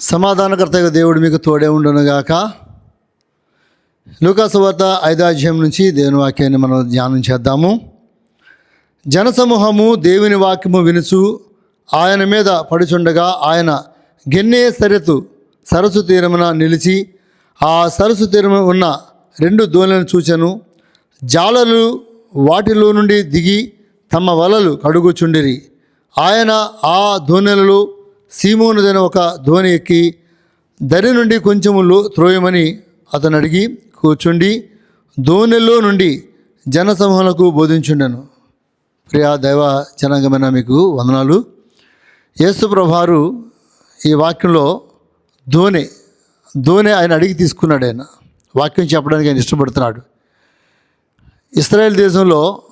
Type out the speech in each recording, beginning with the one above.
సమాధానకర్తగా దేవుడు మీకు తోడే ఉండునుగాక. లూకాసువార్త ఐదాధ్యాయం నుంచి దేవుని వాక్యాన్ని మనం ధ్యానం చేద్దాము. జనసమూహము దేవుని వాక్యము వినుచు ఆయన మీద పడుచుండగా ఆయన గెన్నే సరెతు సరస్సు తీరమున నిలిచి ఆ సరస్సు తీరమున ఉన్న రెండు దోణులను చూచెను. జాలలు వాటిలో నుండి దిగి తమ వలలు కడుగుచుండిరి. ఆయన ఆ దోణెలలో సీమోనుదైన ఒక ధ్వని ఎక్కి దరి నుండి కొంచెములో త్రోయమని అతను అడిగి కూర్చుండి దోనెల్లో నుండి జనసమూహలకు బోధించుండెను. ప్రియా దైవ జనాంగమైన మీకు వందనాలు. యేసుప్రభారు ఈ వాక్యంలో ధోని ధోని ఆయన అడిగి తీసుకున్నాడు ఆయన. వాక్యం చెప్పడానికి ఆయన ఇష్టపడుతున్నాడు. ఇస్రాయేల్ దేశంలో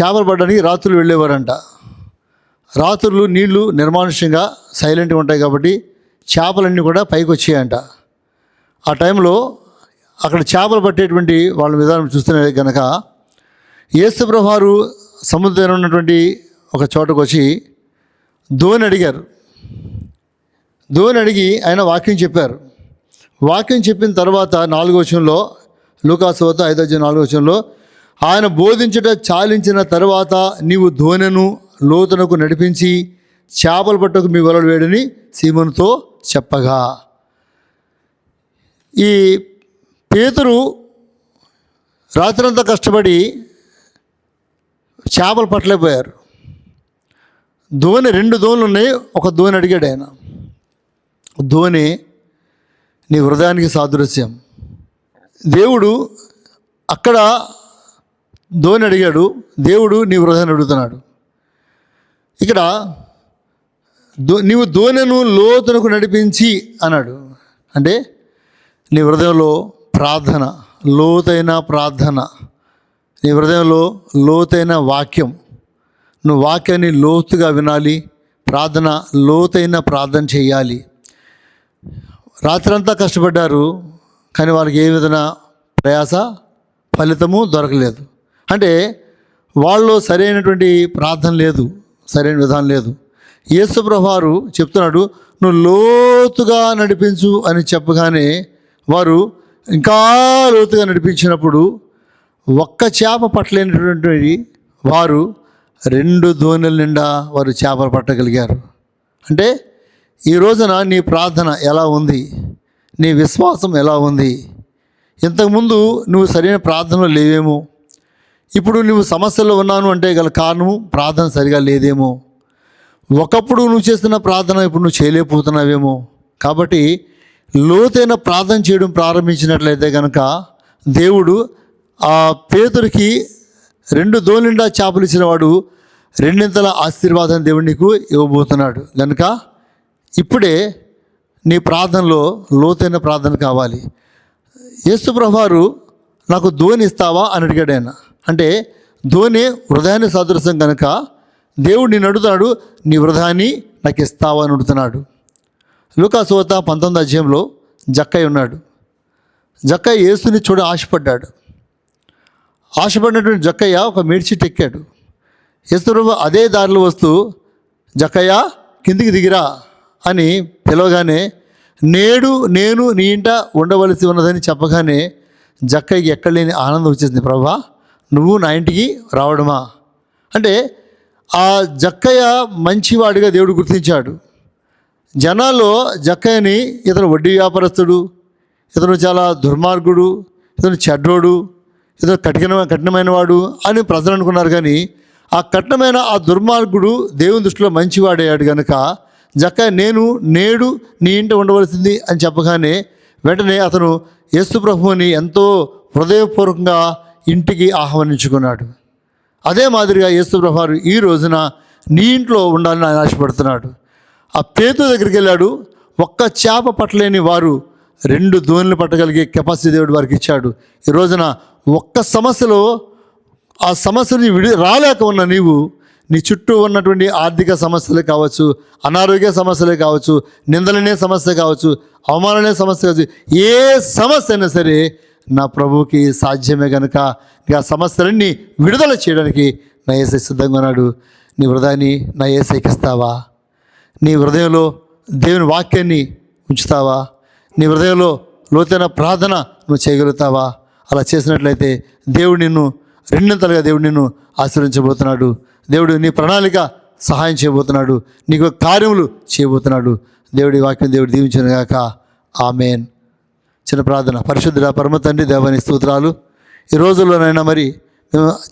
చేపలు పడడానికి రాత్రులు వెళ్ళేవారంట. రాత్రులు నీళ్ళు నిర్మానుష్యంగా సైలెంట్గా ఉంటాయి కాబట్టి చేపలన్నీ కూడా పైకి వచ్చాయంట ఆ టైంలో అక్కడ చేపలు పట్టేటువంటి వాళ్ళ విధానం చూస్తున్న కనుక ఏసుప్రభారు సముద్రం ఉన్నటువంటి ఒక చోటకు వచ్చి ధోని అడిగారు. ధోని అడిగి ఆయన వాక్యం చెప్పారు. వాక్యం చెప్పిన తర్వాత నాలుగో వచనంలో లూకాసువత ఐదో వచనం నాలుగో వచనంలో ఆయన బోధించుట చాలించిన తర్వాత నీవు ధోనెను లోతునకు నడిపించి చేపలు పట్టకు మీ వలలు వేడని సీమనుతో చెప్పగా. ఈ పేతురు రాత్రంతా కష్టపడి చేపలు పట్టలేకపోయారు ధోని రెండు ధోనులు ఉన్నాయి ఒక ధోని అడిగాడు ఆయన. ధోని నీ హృదయానికి సాదృశ్యం. దేవుడు అక్కడ ధోని అడిగాడు దేవుడు నీ హృదయాన్ని అడుగుతున్నాడు. ఇక్కడ దో నీవు ధోనెను లోతునకు నడిపించి అన్నాడు. అంటే నీ హృదయంలో ప్రార్థన లోతైన ప్రార్థన నీ హృదయంలో లోతైన వాక్యం. నువ్వు వాక్యాన్ని లోతుగా వినాలి ప్రార్థన లోతైన ప్రార్థన చేయాలి. రాత్రంతా కష్టపడ్డారు కానీ వాళ్ళకి ఏ విధమైన ప్రయాస ఫలితము దొరకలేదు. అంటే వాళ్ళు సరైనటువంటి ప్రార్థన లేదు. సరైన విధానం లేదు. యేసు ప్రభువారు చెప్తున్నాడు నువ్వు లోతుగా నడిపించు అని చెప్పగానే వారు ఇంకా లోతుగా నడిపించినప్పుడు ఒక్క చేప పట్టలేనటువంటి వారు రెండు దోణెల నిండా వారు చేపలు పట్టగలిగారు. అంటే ఈ రోజున నీ ప్రార్థన ఎలా ఉంది? నీ విశ్వాసం ఎలా ఉంది? ఇంతకుముందు నువ్వు సరైన ప్రార్థనలు లేవేమో. ఇప్పుడు నువ్వు సమస్యలో ఉన్నాను అంటే గల కారణము ప్రార్థన సరిగా లేదేమో. ఒకప్పుడు నువ్వు చేస్తున్న ప్రార్థన ఇప్పుడు నువ్వు చేయలేకపోతున్నావేమో. కాబట్టి లోతైన ప్రార్థన చేయడం ప్రారంభించినట్లయితే కనుక దేవుడు ఆ పేతురికి రెండు దోలిండా చేపలు ఇచ్చినవాడు రెండింతల ఆశీర్వాదం దేవుడు నీకు ఇవ్వబోతున్నాడు. కనుక ఇప్పుడే నీ ప్రార్థనలో లోతైన ప్రార్థన కావాలి. యేసు ప్రభువారు నాకు ధోని ఇస్తావా అని అడిగాడు ఆయన. అంటే ధోని హృదయాన్ని సదృశం కనుక దేవుడు నేను అడుగుతాడు నీ హృదయాన్ని నాకు ఇస్తావా అని అడుగుతున్నాడు. లూకాసువత పంతొమ్మిది అధ్యాయంలో జక్కయ్య ఉన్నాడు. జక్కయ్య యేసుని చూడ ఆశపడ్డాడు. ఆశపడినటువంటి జక్కయ్య ఒక మేడ్చి చెట్టు ఎక్కాడు. యేసుప్రభు అదే దారిలో వస్తూ జక్కయ్య కిందికి దిగిరా అని పిలవగానే నేడు నేను నీ ఇంట ఉండవలసి ఉన్నదని చెప్పగానే జక్కయ్యకి ఎక్కడ లేని ఆనందం వచ్చేసింది ప్రభా. నువ్వు నా ఇంటికి రావడమా? అంటే ఆ జక్కయ్య మంచివాడిగా దేవుడు గుర్తించాడు. జనాల్లో జక్కయ్యని ఇతను వడ్డీ వ్యాపారస్తుడు ఇతను చాలా దుర్మార్గుడు ఇతను చెడ్డోడు ఇతను కఠిన కఠినమైన వాడు అని ప్రజలు అనుకున్నారు. కానీ ఆ కఠినమైన ఆ దుర్మార్గుడు దేవుని దృష్టిలో మంచివాడయ్యాడు కనుక జక్కయ్య నేను నేడు నీ ఇంట ఉండవలసింది అని చెప్పగానే వెంటనే అతను యేసు ప్రభువుని ఎంతో హృదయపూర్వకంగా ఇంటికి ఆహ్వానించుకున్నాడు. అదే మాదిరిగా యేసు ఈ రోజున నీ ఇంట్లో ఉండాలని ఆయన ఆశపడుతున్నాడు. ఆ పేతు దగ్గరికి వెళ్ళాడు. ఒక్క చేప పట్టలేని వారు రెండు దోణులు పట్టగలిగే కెపాసిటీ దేవుడు వారికి ఇచ్చాడు. ఈ రోజున ఒక్క సమస్యలో ఆ సమస్యని విడి రాలేక ఉన్న నీవు నీ చుట్టూ ఉన్నటువంటి ఆర్థిక సమస్యలే కావచ్చు అనారోగ్య సమస్యలే కావచ్చు నిందలనే సమస్య కావచ్చు అవమాననే సమస్య కావచ్చు ఏ సమస్య అయినా సరే నా ప్రభువుకి సాధ్యమే కనుక ఆ సమస్యలన్నీ విడుదల చేయడానికి నా ఏసై సిద్ధంగా ఉన్నాడు. నీ హృదయాన్ని నా ఏసైకి ఇస్తావా నీ హృదయంలో దేవుని వాక్యాన్ని ఉంచుతావా? నీ హృదయంలో లోతైన ప్రార్థన నువ్వు చేయగలుగుతావా? అలా చేసినట్లయితే దేవుడు నిన్ను రెండింతలుగా దేవుడు నిన్ను ఆశీర్వించబోతున్నాడు దేవుడు నీ ప్రణాళిక సహాయం చేయబోతున్నాడు నీకు కార్యములు చేయబోతున్నాడు. దేవుడి వాక్యం దేవుడు దీవించిన గాక. ఆమెన్. చిన్న ప్రార్థన. పరిశుద్ధుడ పరమ తండ్రి దేవని స్తోత్రాలు. ఈ రోజుల్లోనైనా మరి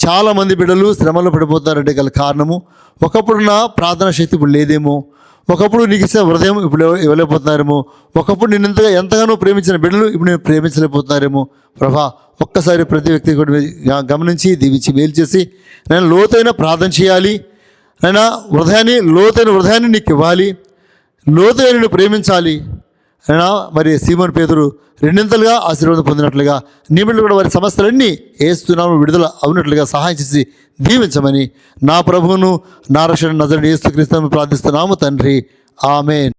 చాలామంది బిడ్డలు శ్రమలో పడిపోతారంటే గల కారణము ఒకప్పుడున్న ప్రార్థన శక్తి ఇప్పుడు లేదేమో. ఒకప్పుడు నీకు ఇచ్చిన హృదయం ఇప్పుడు ఇవ్వలేకపోతున్నారేమో. ఒకప్పుడు నేను ఎంతగా ఎంతగానో ప్రేమించిన బిడ్డలు ఇప్పుడు నేను ప్రేమించలేకపోతున్నారేమో. ప్రభా ఒక్కసారి ప్రతి వ్యక్తి కూడా గమనించి దీవించి మేలు చేసి నేను లోతైన ప్రార్థన చేయాలి. నేను హృదయాన్ని లోతైన హృదయాన్ని నీకు ఇవ్వాలి. లోతైన ప్రేమించాలి. అయినా మరి సీమోన్ పేదరు రెండింతలుగా ఆశీర్వాదం పొందినట్లుగా నీ కూడా వారి సమస్యలన్నీ ఏస్తున్నాము విడుదల అవునట్లుగా సహాయం చేసి దీవించమని నా ప్రభువును నా రక్షణ నజరని ఏస్తు క్రీస్తును ప్రార్థిస్తున్నాము తండ్రి. ఆమెన్.